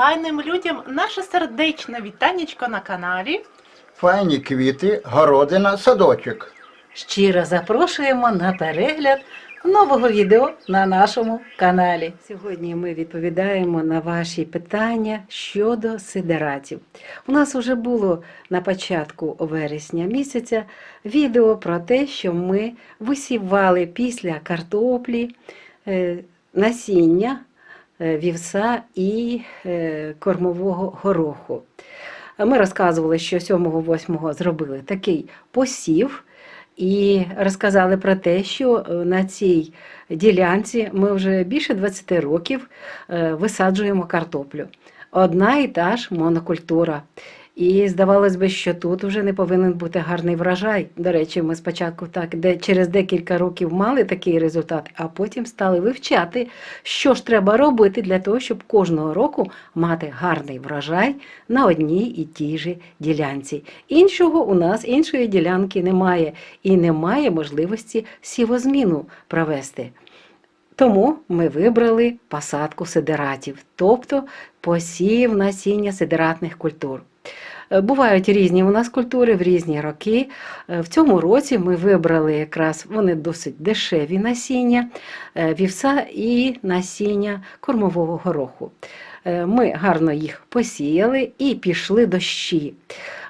файним людям наше сердечне вітанечко на каналі. Файні квіти, городина, садочок. Щиро запрошуємо на перегляд нового відео на нашому каналі. Сьогодні ми відповідаємо на ваші питання щодо сидератів. У нас вже було на початку вересня місяця відео про те, що ми висівали після картоплі е, насіння вівса і е, кормового гороху. Ми розказували, що 7-8 зробили такий посів і розказали про те, що е, на цій ділянці ми вже більше 20 років е, висаджуємо картоплю. Одна і та ж монокультура. І здавалось би, що тут вже не повинен бути гарний врожай. До речі, ми спочатку так де через декілька років мали такий результат, а потім стали вивчати, що ж треба робити для того, щоб кожного року мати гарний врожай на одній і тій же ділянці. Іншого у нас іншої ділянки немає і немає можливості сівозміну провести. Тому ми вибрали посадку сидератів, тобто посів насіння сидератних культур. Е, Бувають різні у нас культури в різні роки. Е, В цьому році ми вибрали якраз вони досить дешеві насіння, е, вівса і насіння кормового гороху. Ми гарно їх посіяли і пішли дощі.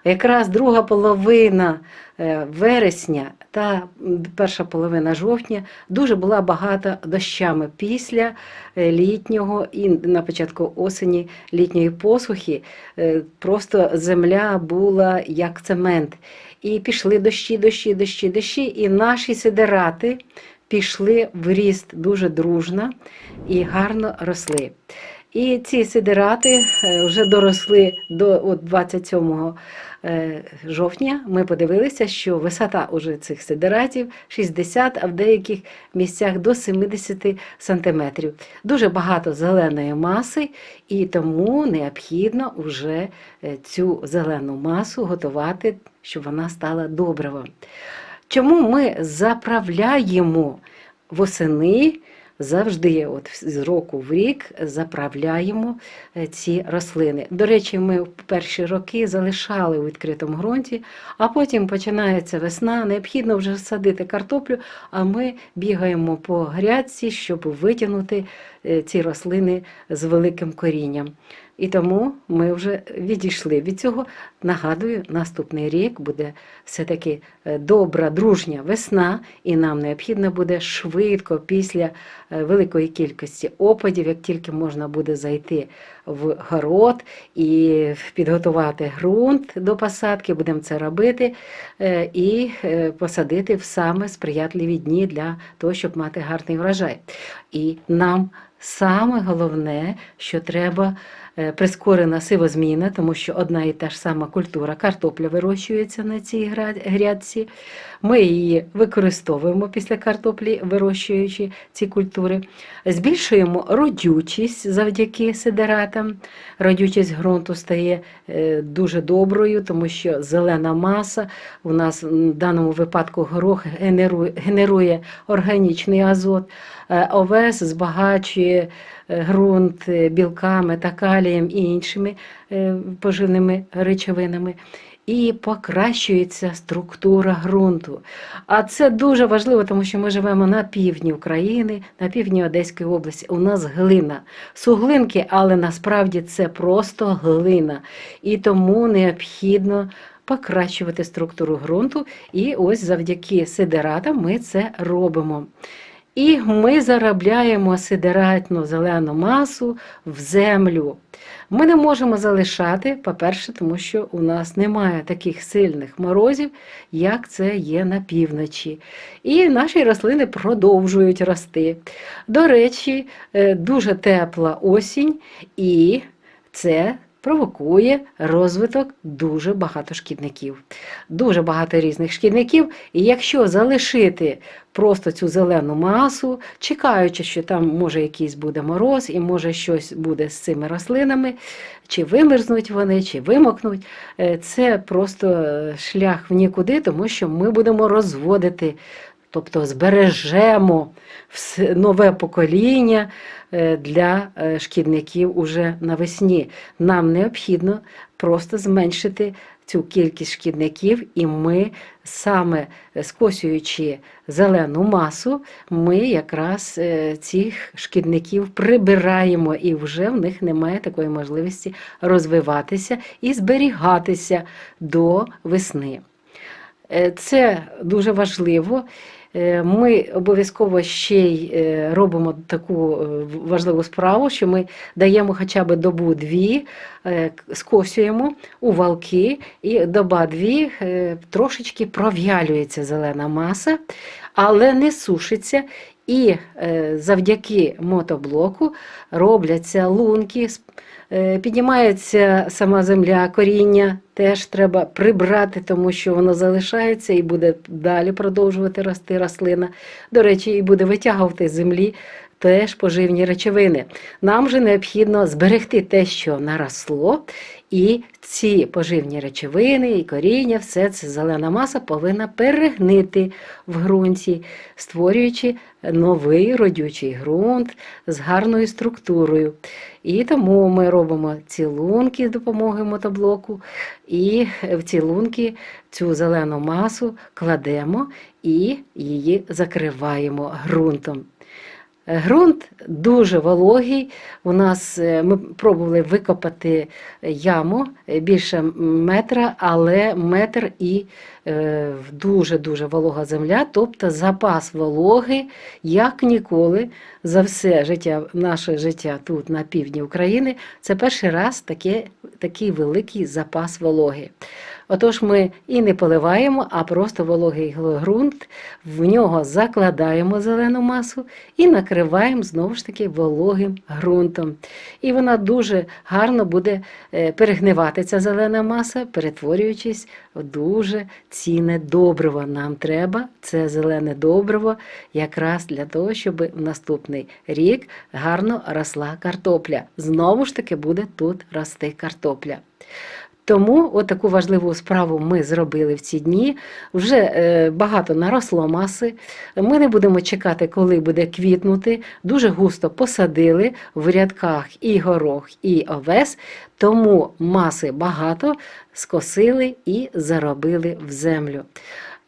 Якраз друга половина вересня та перша половина жовтня дуже була багата дощами після е, літнього і на початку осені літньої посухи. е, Просто земля була як цемент. І пішли дощі, дощі, дощі, дощі, і наші сидерати пішли в ріст дуже дружно і гарно росли. І ці сидерати е, вже доросли до от 27 е, жовтня. Ми подивилися, що висота уже цих сидератів 60, а в деяких місцях до 70 сантиметрів. Дуже багато зеленої маси, і тому необхідно вже е, цю зелену масу готувати, щоб вона стала добривом. Чому ми заправляємо восени? Завжди, от з року в рік, заправляємо е, ці рослини. До речі, ми в перші роки залишали у відкритому ґрунті, а потім починається весна, необхідно вже садити картоплю, а ми бігаємо по грядці, щоб витягнути ці рослини з великим корінням. І тому ми вже відійшли від цього. Нагадую, наступний рік буде все-таки е, добра, дружня весна, і нам необхідно буде швидко після е, великої кількості опадів, як тільки можна буде зайти в город і підготувати ґрунт до посадки, будемо це робити е, і е, посадити в саме сприятливі дні для того, щоб мати гарний врожай. І нам саме головне, що треба прискорена сивозміна, тому що одна і та ж сама культура картопля вирощується на цій грядці. Ми її використовуємо після картоплі, вирощуючи ці культури. Збільшуємо родючість завдяки сидератам. Родючість ґрунту стає е, дуже доброю, тому що зелена маса у нас в даному випадку горох генерує, органічний азот. Е, Овес збагачує е, ґрунт е, білками та калієм і іншими е, поживними речовинами. І покращується структура ґрунту. А це дуже важливо, тому що ми живемо на півдні України, на півдні Одеської області. У нас глина. Суглинки, але насправді це просто глина. І тому необхідно покращувати структуру ґрунту. І ось завдяки сидератам ми це робимо. І ми заробляємо сидератну зелену масу в землю. Ми не можемо залишати, по-перше, тому що у нас немає таких сильних морозів, як це є на півночі. І наші рослини продовжують рости. До речі, е, дуже тепла осінь, і це провокує розвиток дуже багато шкідників. Дуже багато різних шкідників. І якщо залишити просто цю зелену масу, чекаючи, що там може якийсь буде мороз, і може щось буде з цими рослинами, чи вимерзнуть вони, чи вимокнуть, е, це просто е, шлях в нікуди, тому що ми будемо розводити тобто збережемо нове покоління е, для е, шкідників уже навесні. Нам необхідно просто зменшити цю кількість шкідників, і ми саме е, скосюючи зелену масу, ми якраз цих шкідників прибираємо, і вже в них немає такої можливості розвиватися і зберігатися до весни. Це дуже важливо. Е, Ми обов'язково ще й е, робимо таку е, важливу справу, що ми даємо хоча б добу дві, е, скосюємо у валки, і доба дві е, трошечки пров'ялюється зелена маса, але не сушиться. І е, завдяки мотоблоку робляться лунки, е, піднімається сама земля, коріння теж треба прибрати, тому що воно залишається і буде далі продовжувати рости рослина. До речі, і буде витягувати землі теж поживні речовини. Нам же необхідно зберегти те, що наросло, і ці поживні речовини і коріння, все це зелена маса повинна перегнити в ґрунті, створюючи новий родючий ґрунт з гарною структурою. І тому ми робимо ці лунки з допомогою мотоблоку, і в ці лунки цю зелену масу кладемо і її закриваємо ґрунтом. Е, Ґрунт дуже вологий. У нас е, ми пробували викопати яму е, більше метра, але метр і е, дуже-дуже волога земля, тобто запас вологи, як ніколи, за все життя, наше життя тут на півдні України, це перший раз таке, такий великий запас вологи. Отож, ми і не поливаємо, а просто вологий ґрунт, в нього закладаємо зелену масу і накриваємо знову ж таки вологим ґрунтом. І вона дуже гарно буде е, перегнивати ця зелена маса, перетворюючись дуже цінне добриво. Нам треба це зелене добриво якраз для того, щоб в наступний рік гарно росла картопля. Знову ж таки буде тут рости картопля. Тому отаку важливу справу ми зробили в ці дні. Вже е, багато наросло маси. Ми не будемо чекати, коли буде квітнути. Дуже густо посадили в рядках і горох, і овес, тому маси багато скосили і заробили в землю.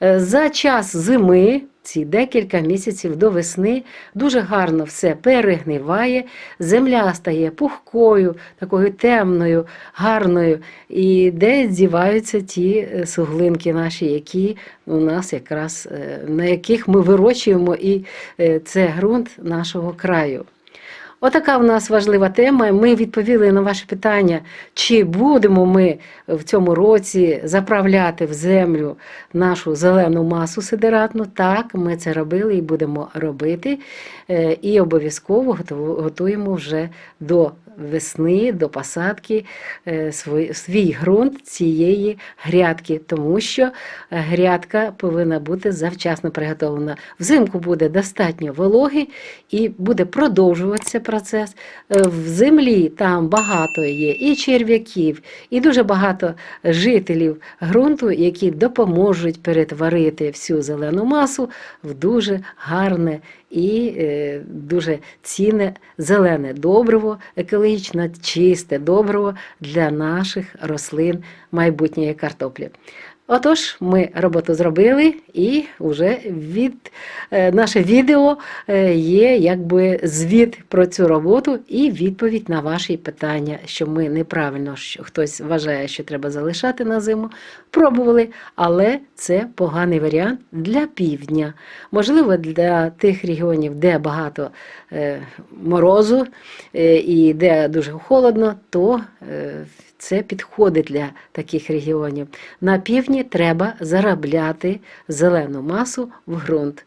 Е, За час зими, ці декілька місяців до весни, дуже гарно все перегниває, земля стає пухкою, такою темною, гарною, і де діваються ті е, суглинки наші, які у нас якраз е, на яких ми вирощуємо, і е, це ґрунт нашого краю. Отака в нас важлива тема. Ми відповіли на ваше питання, чи будемо ми в цьому році заправляти в землю нашу зелену масу сидератну. Так, ми це робили і будемо робити. Е, І обов'язково готуємо вже до весни, до посадки е, свій, ґрунт цієї грядки, тому що грядка повинна бути завчасно приготовлена. Взимку буде достатньо вологи і буде продовжуватися процес. Е, В землі там багато є і черв'яків, і дуже багато жителів ґрунту, які допоможуть перетворити всю зелену масу в дуже гарне і е, дуже цінне зелене добриво, екологічно чисте добриво для наших рослин майбутньої картоплі. Отож, ми роботу зробили, і вже від е, наше відео е, є якби звіт про цю роботу і відповідь на ваші питання, що ми неправильно, що хтось вважає, що треба залишати на зиму. Пробували, але це поганий варіант для півдня. Можливо, для тих регіонів, де багато е, морозу і де дуже холодно, то це підходить для таких регіонів. На півдні треба заробляти зелену масу в ґрунт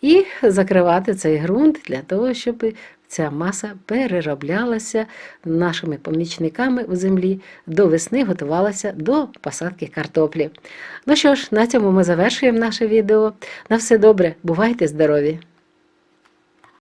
і закривати цей ґрунт для того, щоб ця маса перероблялася нашими помічниками в землі до весни, готувалася до посадки картоплі. Ну що ж, на цьому ми завершуємо наше відео. На все добре, бувайте здорові!